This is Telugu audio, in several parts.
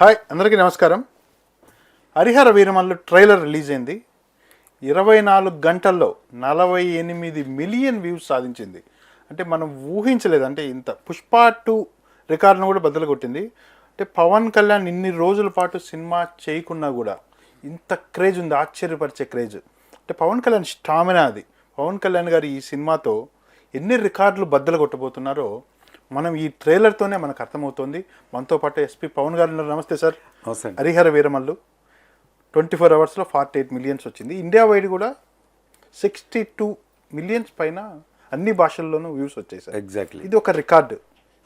హాయ్ అందరికీ నమస్కారం. హరిహర వీరమల్లు ట్రైలర్ రిలీజ్ అయింది. ఇరవై నాలుగు గంటల్లో నలభై ఎనిమిది మిలియన్ వ్యూస్ సాధించింది. అంటే మనం ఊహించలేదు అంటే ఇంత పుష్ప టూ రికార్డును కూడా బద్దలు కొట్టింది. అంటే పవన్ కళ్యాణ్ ఇన్ని రోజుల పాటు సినిమా చేయకున్నా కూడా ఇంత క్రేజ్ ఉంది ఆశ్చర్యపరిచే క్రేజ్. అంటే పవన్ కళ్యాణ్ స్టామినా అది. పవన్ కళ్యాణ్ గారు ఈ సినిమాతో ఎన్ని రికార్డులు బద్దలు కొట్టబోతున్నారో మనం ఈ ట్రైలర్తోనే మనకు అర్థమవుతుంది. మనతో పాటు ఎస్పీ పవన్ గారు ఉన్నారు. నమస్తే సార్. నమస్తే. హరిహర వీరమల్లు. ట్వంటీ ఫోర్ అవర్స్లో ఫార్టీ ఎయిట్ మిలియన్స్ వచ్చింది. ఇండియా వైడ్ కూడా సిక్స్టీ టూ మిలియన్స్ పైన అన్ని భాషల్లోనూ వ్యూస్ వచ్చాయి సార్. ఎగ్జాక్ట్లీ ఇది ఒక రికార్డు.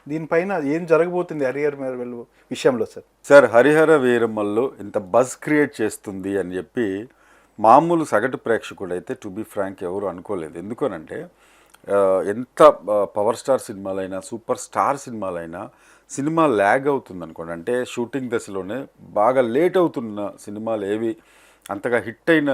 దీనిపైన ఏం జరగబోతుంది హరిహర వీరమల్లు విషయంలో సార్? సార్ హరిహర వీరమ్మల్లో ఇంత బజ్ క్రియేట్ చేస్తుంది అని చెప్పి మామూలు సగటు ప్రేక్షకుడు అయితే టు బి ఫ్రాంక్ ఎవరు అనుకోలేదు. ఎందుకనంటే ఎంత పవర్ స్టార్ సినిమాలైనా సూపర్ స్టార్ సినిమాలైనా సినిమా ల్యాగ్ అవుతుంది అనుకోండి అంటే షూటింగ్ దశలోనే బాగా లేట్ అవుతున్న సినిమాలు ఏవి అంతగా హిట్ అయిన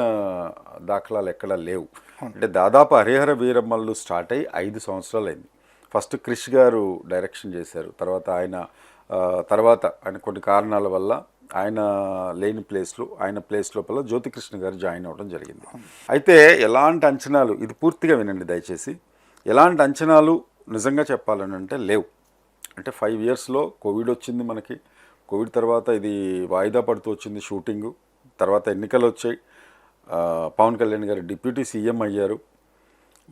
దాఖలాలు ఎక్కడా లేవు. అంటే దాదాపు హరిహర వీరమ్మలు స్టార్ట్ అయ్యి ఐదు సంవత్సరాలు అయింది ఫస్ట్ క్రిష్ గారు డైరెక్షన్ చేశారు. తర్వాత ఆయన తర్వాత ఆయన కొన్ని కారణాల వల్ల ఆయన లేని ప్లేస్లో ఆయన ప్లేస్ లోపల జ్యోతికృష్ణ గారు జాయిన్ అవ్వడం జరిగింది. అయితే ఎలాంటి అంచనాలు ఇది పూర్తిగా వినండి దయచేసి. ఎలాంటి అంచనాలు నిజంగా చెప్పాలని అంటే లేవు. అంటే ఫైవ్ ఇయర్స్లో కోవిడ్ వచ్చింది మనకి. కోవిడ్ తర్వాత ఇది వాయిదా పడుతూ వచ్చింది షూటింగు. తర్వాత ఎన్నికలు వచ్చాయి. పవన్ కళ్యాణ్ గారు డిప్యూటీ సీఎం అయ్యారు.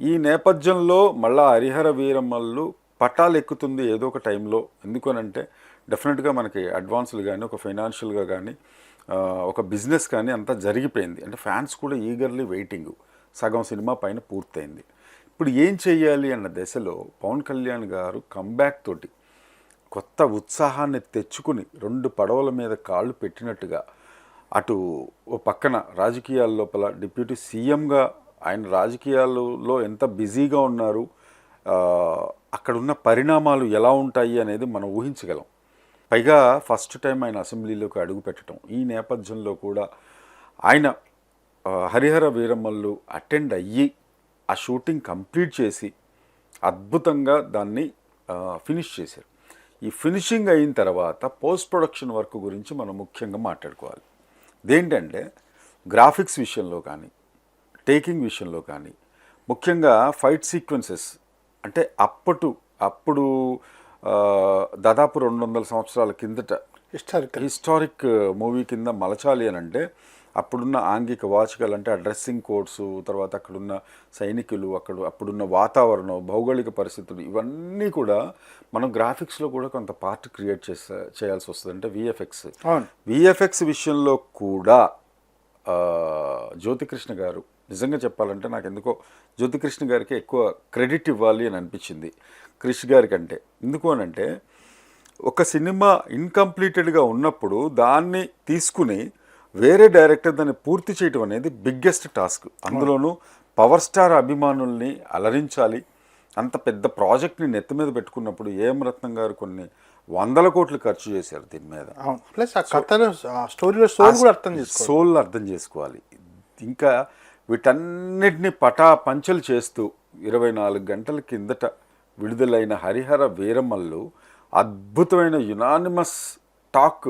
ఈ నేపథ్యంలో మళ్ళా హరిహర వీరమ్మలు పట్టాలు ఎక్కుతుంది ఏదో ఒక టైంలో. ఎందుకనంటే డెఫినెట్గా మనకి అడ్వాన్సులు కానీ ఒక ఫైనాన్షియల్గా కానీ ఒక బిజినెస్ కానీ అంతా జరిగిపోయింది. అంటే ఫ్యాన్స్ కూడా ఈగర్లీ వెయిటింగ్. సగం సినిమా పైన పూర్తయింది. ఇప్పుడు ఏం చేయాలి అన్న దశలో పవన్ కళ్యాణ్ గారు కంబ్యాక్ తోటి కొత్త ఉత్సాహాన్ని తెచ్చుకుని రెండు పడవల మీద కాళ్ళు పెట్టినట్టుగా అటు ఓ పక్కన రాజకీయాల లోపల డిప్యూటీ సీఎంగా ఆయన రాజకీయాలలో ఎంత బిజీగా ఉన్నారు అక్కడున్న పరిణామాలు ఎలా ఉంటాయి అనేది మనం ఊహించగలం. పైగా ఫస్ట్ టైం ఆయన అసెంబ్లీలోకి అడుగు పెట్టడం ఈ నేపథ్యంలో కూడా ఆయన హరిహర వీరమ్మల్లు అటెండ్ అయ్యి ఆ షూటింగ్ కంప్లీట్ చేసి అద్భుతంగా దాన్ని ఫినిష్ చేశారు. ఈ ఫినిషింగ్ అయిన తర్వాత పోస్ట్ ప్రొడక్షన్ వర్క్ గురించి మనం ముఖ్యంగా మాట్లాడుకోవాలి. ఇదేంటంటే గ్రాఫిక్స్ విషయంలో కానీ టేకింగ్ విషయంలో కానీ ముఖ్యంగా ఫైట్ సీక్వెన్సెస్ అంటే అప్పటు అప్పుడు దాదాపు రెండు వందల సంవత్సరాల కిందట హిస్టారికల్ హిస్టారిక్ మూవీ కింద మలచాలి అని అంటే అప్పుడున్న ఆంగిక వాచికలు అంటే ఆ డ్రెస్సింగ్ కోడ్స్ తర్వాత అక్కడున్న సైనికులు అక్కడ అప్పుడున్న వాతావరణం భౌగోళిక పరిస్థితులు ఇవన్నీ కూడా మనం గ్రాఫిక్స్లో కూడా కొంత పార్ట్ క్రియేట్ చేసే చేయాల్సి వస్తుంది. అంటే విఎఫ్ఎక్స్ విఎఫ్ఎక్స్ విషయంలో కూడా జ్యోతికృష్ణ గారు నిజంగా చెప్పాలంటే నాకు ఎందుకో జ్యోతికృష్ణ గారికి ఎక్కువ క్రెడిట్ ఇవ్వాలి అని అనిపించింది. క్రిష్ గారి కంటే. ఎందుకు అనంటే ఒక సినిమా ఇన్కంప్లీటెడ్గా ఉన్నప్పుడు దాన్ని తీసుకుని వేరే డైరెక్టర్ దాన్ని పూర్తి చేయటం అనేది బిగ్గెస్ట్ టాస్క్. అందులోనూ పవర్ స్టార్ అభిమానుల్ని అలరించాలి. అంత పెద్ద ప్రాజెక్ట్ని నెత్తి మీద పెట్టుకున్నప్పుడు ఏం రత్నం గారు కొన్ని వందల కోట్లు ఖర్చు చేశారు దీని మీద. ప్లస్ ఆ కథలో స్టోరీలో సోల్ కూడా అర్థం చేసుకోవాలి. సోల్ అర్థం చేసుకోవాలి. ఇంకా వీటన్నిటిని పటా పంచలు చేస్తూ ఇరవై నాలుగు గంటల కిందట విడుదలైన హరిహర వీరమ్మల్లు అద్భుతమైన యునానిమస్ టాక్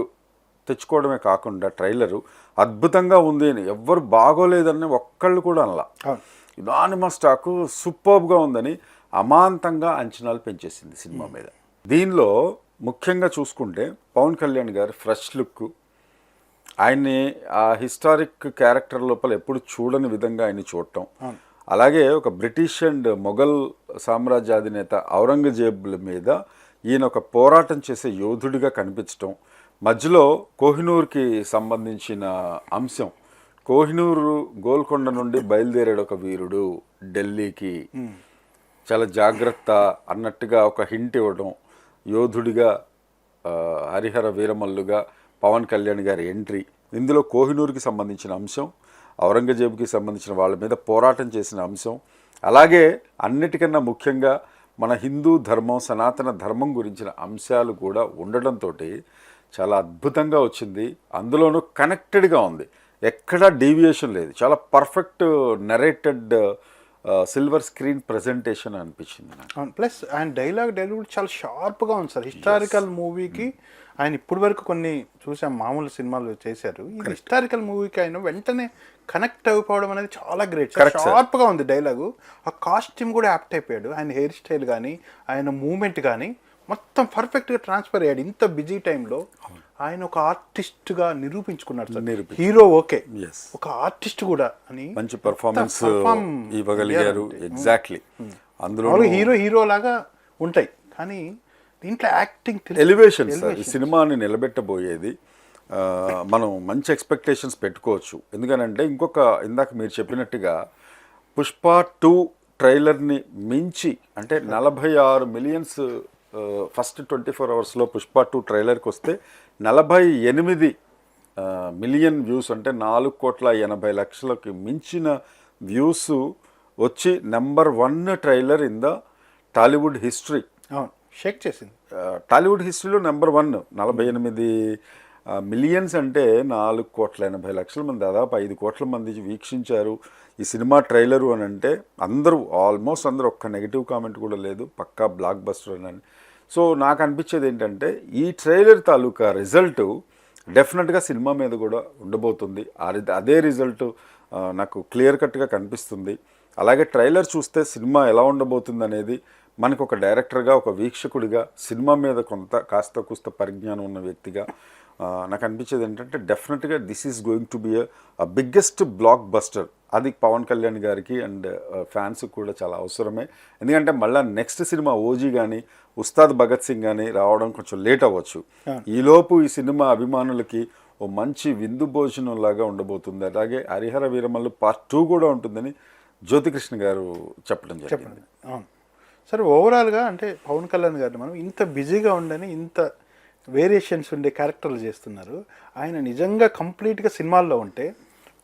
తెచ్చుకోవడమే కాకుండా ట్రైలరు అద్భుతంగా ఉంది అని ఎవ్వరు బాగోలేదని ఒక్కళ్ళు కూడా అనలా. అవును. యునానిమస్ టాక్ సూపర్బ్గా ఉందని అమాంతంగా అంచనాలు పెంచేసింది సినిమా మీద. దీనిలో ముఖ్యంగా చూసుకుంటే పవన్ కళ్యాణ్ గారి ఫ్రెష్ లుక్ ఆయన్ని ఆ హిస్టారిక్ క్యారెక్టర్ లోపల ఎప్పుడు చూడని విధంగా ఆయన్ని చూడటం. అలాగే ఒక బ్రిటిష్ అండ్ మొఘల్ సామ్రాజ్యాధినేత ఔరంగజేబుల మీద ఈయన ఒక పోరాటం చేసే యోధుడిగా కనిపించటం. మధ్యలో కోహినూర్కి సంబంధించిన అంశం. కోహినూరు గోల్కొండ నుండి బయలుదేరాడు ఒక వీరుడు ఢిల్లీకి. చాలా జాగ్రత్త అన్నట్టుగా ఒక హింట్ ఇవ్వడం యోధుడిగా హరిహర వీరమల్లుగా పవన్ కళ్యాణ్ గారి ఎంట్రీ. ఇందులో కోహినూరుకి సంబంధించిన అంశం ఔరంగజేబుకి సంబంధించిన వాళ్ళ మీద పోరాటం చేసిన అంశం. అలాగే అన్నిటికన్నా ముఖ్యంగా మన హిందూ ధర్మం సనాతన ధర్మం గురించిన అంశాలు కూడా ఉండడంతో చాలా అద్భుతంగా వచ్చింది. అందులోనూ కనెక్టెడ్గా ఉంది. ఎక్కడా డీవియేషన్ లేదు. చాలా perfect narrated silver screen presentation అనిపించింది నాకు. ప్లస్ ఆయన డైలాగ్ డెలివరీ చాలా షార్ప్గా ఉంది సార్. హిస్టారికల్ మూవీకి ఆయన ఇప్పటి వరకు కొన్ని చూసాం మామూలు సినిమాలు చేశారు. ఇది హిస్టారికల్ మూవీకి ఆయన వెంటనే కనెక్ట్ అయిపోవడం అనేది చాలా గ్రేట్. షార్ప్గా ఉంది డైలాగు. ఆ కాస్ట్యూమ్ కూడా యాప్ట్ అయిపోయాడు. ఆయన హెయిర్ స్టైల్ కానీ ఆయన మూమెంట్ కానీ మొత్తం పర్ఫెక్ట్గా ట్రాన్స్ఫర్ అయ్యాడు. ఇంత బిజీ టైంలో ఆయన ఒక ఆర్టిస్ట్గా నిరూపించుకున్నాడు సార్. Hero okay. ఒక ఆర్టిస్ట్ కూడా అని మంచి పర్ఫార్మెన్స్ ఇవ్వగలిగారు. ఎగ్జాక్ట్లీ అందులో హీరో హీరో లాగా ఉంటాయి. కానీ దీంట్లో యాక్టింగ్ ఎలివేషన్ సార్ ఈ సినిమాని నిలబెట్టబోయేది మనం మంచి ఎక్స్పెక్టేషన్స్ పెట్టుకోవచ్చు. ఎందుకనంటే ఇంకొక ఇందాక మీరు చెప్పినట్టుగా పుష్ప టూ ట్రైలర్ని మించి అంటే నలభై ఆరు మిలియన్స్ ఫస్ట్ ట్వంటీ ఫోర్ అవర్స్లో పుష్ప టూ ట్రైలర్కి వస్తే నలభై ఎనిమిది మిలియన్ వ్యూస్ అంటే నాలుగు కోట్ల ఎనభై లక్షలకి మించిన వ్యూస్ వచ్చి number one trailer in the Tollywood history shake చేసింది. టాలీవుడ్ హిస్టరీలో నెంబర్ వన్ నలభై ఎనిమిది మిలియన్స్ అంటే నాలుగు కోట్ల ఎనభై లక్షల మంది దాదాపు ఐదు కోట్ల మంది వీక్షించారు ఈ సినిమా ట్రైలరు అని అంటే అందరూ ఆల్మోస్ట్ అందరూ ఒక్క నెగిటివ్ కామెంట్ కూడా లేదు పక్కా బ్లాక్ బస్టర్ అని. సో నాకు అనిపించేది ఏంటంటే ఈ ట్రైలర్ తాలూకా రిజల్ట్ డెఫినెట్గా సినిమా మీద కూడా ఉండబోతుంది. అదే రిజల్ట్ నాకు క్లియర్ కట్గా కనిపిస్తుంది. అలాగే ట్రైలర్ చూస్తే సినిమా ఎలా ఉండబోతుంది అనేది మనకు ఒక డైరెక్టర్గా ఒక వీక్షకుడిగా సినిమా మీద కొంత కాస్త కూస్త పరిజ్ఞానం ఉన్న వ్యక్తిగా నాకు అనిపించేది ఏంటంటే డెఫినెట్గా this is going to be a biggest blockbuster అది పవన్ కళ్యాణ్ గారికి అండ్ ఫ్యాన్స్ కూడా చాలా అవసరమే. ఎందుకంటే మళ్ళీ నెక్స్ట్ సినిమా ఓజీ కానీ ఉస్తాద్ భగత్ సింగ్ కానీ రావడం కొంచెం లేట్ అవ్వచ్చు. ఈలోపు ఈ సినిమా అభిమానులకి ఓ మంచి విందు భోజనం లాగా ఉండబోతుంది. అలాగే హరిహర వీరమల్లు పార్ట్ టూ కూడా ఉంటుందని జ్యోతికృష్ణ గారు చెప్పడం జరిగింది. సరే ఓవరాల్గా అంటే పవన్ కళ్యాణ్ గారిని మనం ఇంత బిజీగా ఉండని ఇంత వేరియేషన్స్ ఉండే క్యారెక్టర్లు చేస్తున్నారు. ఆయన నిజంగా కంప్లీట్గా సినిమాల్లో ఉంటే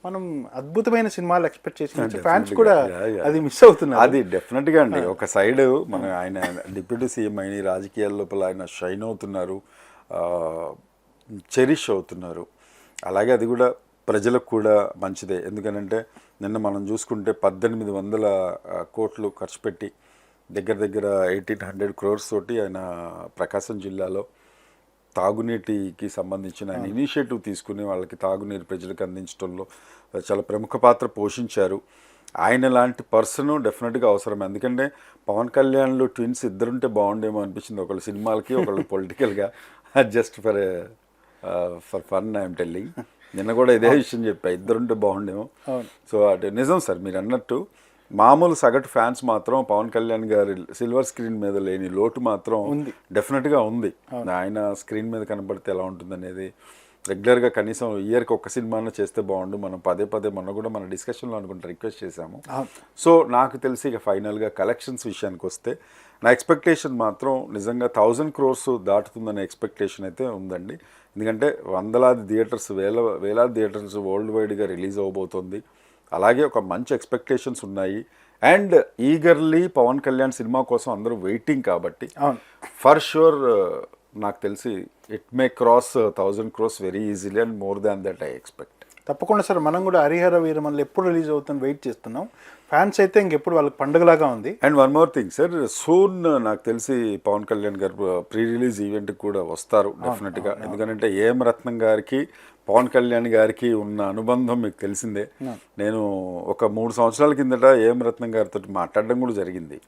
మనం అద్భుతమైన సినిమాలు ఎక్స్పెక్ట్ చేసి ఫ్యాన్స్ కూడా. అది మిస్ అవుతున్నారు. అది డెఫినెట్గా అండి. ఒక సైడ్ మన ఆయన డిప్యూటీ సీఎం అయిన రాజకీయాల లోపల ఆయన షైన్ అవుతున్నారు. చెరిష్ అవుతున్నారు. అలాగే అది కూడా ప్రజలకు కూడా మంచిదే. ఎందుకనంటే నిన్న మనం చూసుకుంటే పద్దెనిమిది వందల కోట్లు ఖర్చు పెట్టి దగ్గర దగ్గర ఎయిటీన్ హండ్రెడ్ క్రోర్స్ తోటి ఆయన ప్రకాశం జిల్లాలో తాగునీటికి సంబంధించిన ఆయన ఇనిషియేటివ్ తీసుకుని వాళ్ళకి తాగునీరు ప్రజలకు అందించడంలో చాలా ప్రముఖ పాత్ర పోషించారు. ఆయన లాంటి పర్సన్ డెఫినెట్గా అవసరం ఎందుకంటే పవన్ కళ్యాణ్లో ట్విన్స్ ఇద్దరుంటే బాగుండేమో అనిపించింది. ఒకళ్ళు సినిమాలకి ఒకళ్ళు పొలిటికల్గా. Just for for fun I'm telling. నిన్న కూడా ఇదే విషయం చెప్పా. ఇద్దరుంటే బాగుండేమో. సో అటు నిజం సార్ మీరు అన్నట్టు మామూలు సగటు ఫ్యాన్స్ మాత్రం పవన్ కళ్యాణ్ గారి సిల్వర్ స్క్రీన్ మీద లేని లోటు మాత్రం ఉంది. డెఫినెట్గా ఉంది. ఆయన స్క్రీన్ మీద కనబడితే ఎలా ఉంటుంది అనేది రెగ్యులర్గా కనీసం ఇయర్కి ఒక్క సినిమాను చేస్తే బాగుండు. మనం పదే పదే మొన్న కూడా మన డిస్కషన్లో అనుకుంటా రిక్వెస్ట్ చేశాము. సో నాకు తెలిసి ఇక ఫైనల్గా కలెక్షన్స్ విషయానికి వస్తే నా ఎక్స్పెక్టేషన్ మాత్రం నిజంగా థౌజండ్ క్రోర్స్ దాటుతుందనే ఎక్స్పెక్టేషన్ అయితే ఉందండి. ఎందుకంటే వందలాది థియేటర్స్ వేల వేలాది థియేటర్స్ వరల్డ్ వైడ్గా రిలీజ్ అవబోతోంది. అలాగే ఒక మంచి ఎక్స్పెక్టేషన్స్ ఉన్నాయి. అండ్ ఈగర్లీ పవన్ కళ్యాణ్ సినిమా కోసం అందరూ వెయిటింగ్ కాబట్టి. ఫర్ షూర్ నాకు తెలిసి it may cross thousand crores very easily and more than that I expect. తప్పకుండా సార్ మనం కూడా హరిహర వీరమల్లు ఎప్పుడు రిలీజ్ అవుతుందని వెయిట్ చేస్తున్నాం. ఫ్యాన్స్ అయితే ఇంకెప్పుడు వాళ్ళకి పండుగలాగా ఉంది. And one more thing sir soon నాకు తెలిసి పవన్ కళ్యాణ్ గారు ప్రీ రిలీజ్ ఈవెంట్కి కూడా వస్తారు డెఫినెట్గా. ఎందుకంటే ఏం రత్నం గారికి పవన్ కళ్యాణ్ గారికి ఉన్న అనుబంధం మీకు తెలిసిందే. నేను ఒక మూడు సంవత్సరాల కిందట ఏం రత్నం గారితో మాట్లాడడం కూడా జరిగింది.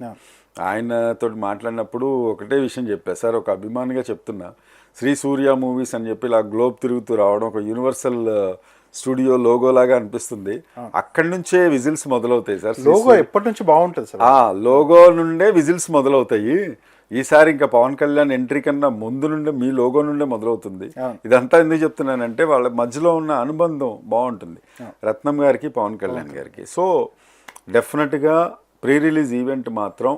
ఆయనతో మాట్లాడినప్పుడు ఒకటే విషయం చెప్పా. సార్ ఒక అభిమానిగా చెప్తున్నా. శ్రీ సూర్య మూవీస్ అని చెప్పి ఇలా గ్లోబ్ తిరుగుతూ రావడం ఒక యూనివర్సల్ స్టూడియో లోగో లాగా అనిపిస్తుంది. అక్కడి నుంచే విజిల్స్ మొదలవుతాయి సార్. లోగో ఎప్పటి నుంచి బాగుంటుంది సార్? ఆ లోగో నుండే విజిల్స్ మొదలవుతాయి. ఈసారి ఇంకా పవన్ కళ్యాణ్ ఎంట్రీ కన్నా ముందు నుండే మీ లోగో నుండే మొదలవుతుంది. ఇదంతా ఎందుకు చెప్తున్నానంటే వాళ్ళ మధ్యలో ఉన్న అనుబంధం బాగుంటుంది. రత్నం గారికి పవన్ కళ్యాణ్ గారికి. సో డెఫినెట్గా ప్రీ రిలీజ్ ఈవెంట్ మాత్రం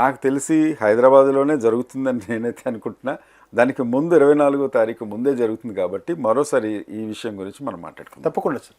నాకు తెలిసి హైదరాబాద్లోనే జరుగుతుందని నేనైతే అనుకుంటున్నా. దానికి ముందు ఇరవై నాలుగో తారీఖు ముందే జరుగుతుంది కాబట్టి మరోసారి ఈ విషయం గురించి మనం మాట్లాడుకుందాం. తప్పకుండా సార్.